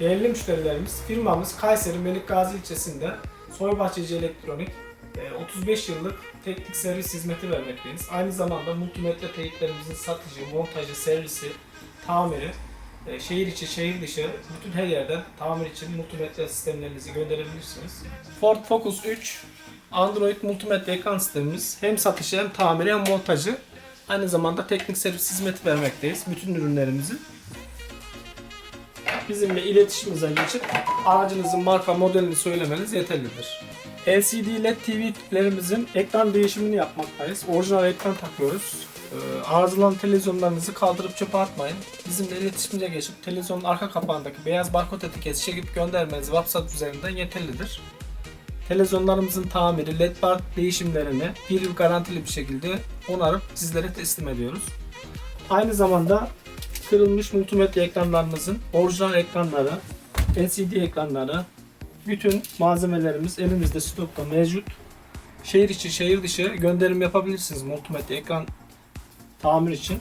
Değerli müşterilerimiz, firmamız Kayseri Melik Gazi ilçesinde Soybahçeci Elektronik e, 35 yıllık teknik servis hizmeti vermekteyiz. Aynı zamanda multimedya teyiplerimizin satıcı, montajı, servisi, tamiri, e, şehir içi, şehir dışı bütün her yerden tamir için multimedya sistemlerinizi gönderebilirsiniz. Ford Focus 3 Android multimedya ekran sistemimiz hem satışı hem tamiri hem montajı aynı zamanda teknik servis hizmeti vermekteyiz bütün ürünlerimizi. Bizimle iletişimimize geçip aracınızın marka modelini söylemeniz yeterlidir. LCD LED TV'lerimizin ekran değişimini yapmaktayız. Orijinal ekran takıyoruz. Ee, arızalan televizyonlarınızı kaldırıp çöpe atmayın. Bizimle iletişimimize geçip televizyonun arka kapağındaki beyaz barkod etiketi çekip göndermeniz WhatsApp üzerinden yeterlidir. Televizyonlarımızın tamiri, LED bar değişimlerini bir yıl garantili bir şekilde onarıp sizlere teslim ediyoruz. Aynı zamanda kırılmış multimedya ekranlarınızın orijinal ekranları, LCD ekranları, bütün malzemelerimiz elimizde stokta mevcut. Şehir içi, şehir dışı gönderim yapabilirsiniz multimedya ekran tamir için.